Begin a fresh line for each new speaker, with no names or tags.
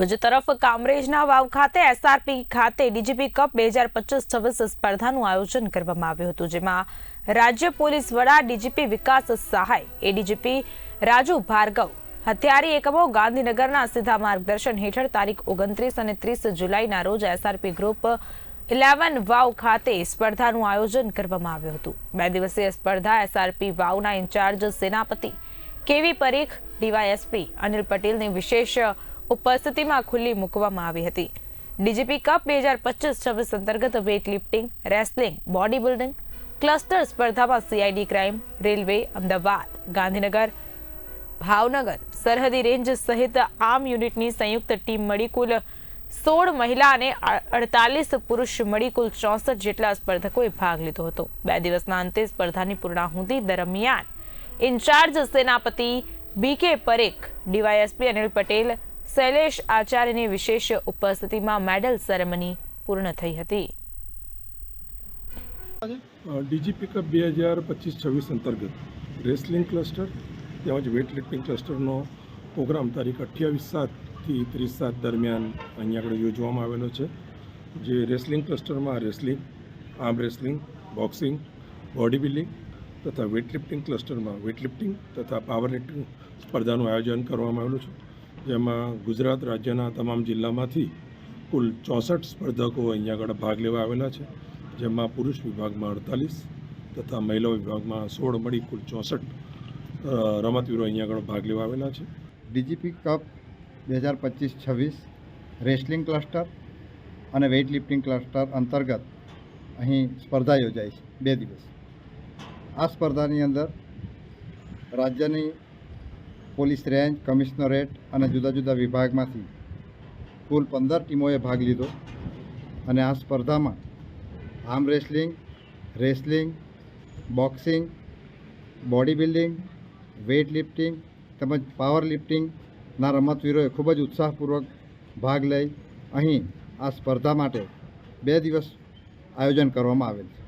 બીજી તરફ કામરેજના વાવ ખાતે એસઆરપી ખાતે ડીજીપી કપ બે હજાર પચીસ છવ્વીસ સ્પર્ધાનું આયોજન કરવામાં આવ્યું હતું, જેમાં રાજ્ય પોલીસ વડા ડીજીપી વિકાસ સહાય, એડીજીપી રાજુ ભાર્ગવ, હથિયારી એકમો ગાંધીનગરના સીધા માર્ગદર્શન હેઠળ તારીખ ઓગણત્રીસ અને ત્રીસ જુલાઈના રોજ એસઆરપી ગ્રુપ ઇલેવન વાવ ખાતે સ્પર્ધાનું આયોજન કરવામાં આવ્યું હતું. બે દિવસીય સ્પર્ધા એસઆરપી વાવના ઇન્ચાર્જ સેનાપતિ કેવી પરીખ, ડીવાયએસપી અનિલ પટેલની વિશેષ ઉપસ્થિતિમાં ખુલ્લી મૂકવામાં આવી હતી. ડીજીપી કપ બે હજાર પચીસ છવ્વીસ અંતર્ગત weight wrestling body building cluster સ્પર્ધામાં CID crime railway Ahmedabad, Gandhinagar, Bhavnagar, સરહદી રેન્જ સહિત આમ યુનિટની સંયુક્ત ટીમ મળી કુલ સોળ મહિલા અને અડતાલીસ પુરુષ મળી કુલ ચોસઠ જેટલા સ્પર્ધકોએ ભાગ લીધો હતો. બે દિવસના અંતે સ્પર્ધાની પૂર્ણાહુતિ દરમિયાન ઇન્ચાર્જ સેનાપતિ બીકે પરેખ, ડીવાયએસપી અનિલ પટેલ શૈલેષ આચાર્યની વિશેષ ઉપસ્થિતિમાં મેડલ સેરેમની પૂર્ણ થઈ હતી.
ડીજી પિકઅપ બે હજાર પચીસ છવ્વીસ અંતર્ગત રેસલિંગ ક્લસ્ટર તેમજ વેટ લિફ્ટિંગ ક્લસ્ટરનો પ્રોગ્રામ તારીખ અઠ્યાવીસ સાતથી ત્રીસ સાત દરમિયાન અહીંયા આગળ યોજવામાં આવેલો છે, જે wrestling ક્લસ્ટરમાં wrestling, arm wrestling, boxing body building તથા વેટ લિફ્ટિંગ ક્લસ્ટરમાં વેટ લિફ્ટિંગ તથા પાવર લિફ્ટિંગ સ્પર્ધાનું આયોજન કરવામાં આવેલું છે. જેમાં ગુજરાત રાજ્યના તમામ જિલ્લામાંથી કુલ ચોસઠ સ્પર્ધકો અહીંયા આગળ ભાગ લેવા આવેલા છે. જેમાં પુરુષ વિભાગમાં અડતાલીસ તથા મહિલા વિભાગમાં સોળ મળી કુલ ચોસઠ રમતવીરો અહીંયા આગળ ભાગ લેવા આવેલા છે.
ડીજીપી કપ બે હજાર પચીસ છવ્વીસ, રેસલિંગ ક્લસ્ટર અને વેઇટ લિફ્ટિંગ ક્લસ્ટર અંતર્ગત અહીં સ્પર્ધા યોજાય છે, બે દિવસ. આ સ્પર્ધાની અંદર રાજ્યની પોલીસ રેન્જ કમિશનરેટ અને જુદા જુદા વિભાગમાંથી કુલ પંદર ટીમોએ ભાગ લીધો અને આ સ્પર્ધામાં arm wrestling wrestling, boxing body building weight lifting તેમજ પાવર લિફ્ટિંગના રમતવીરોએ ખૂબ જ ઉત્સાહપૂર્વક ભાગ લઈ અહીં આ સ્પર્ધા માટે બે દિવસ આયોજન કરવામાં આવેલ છે.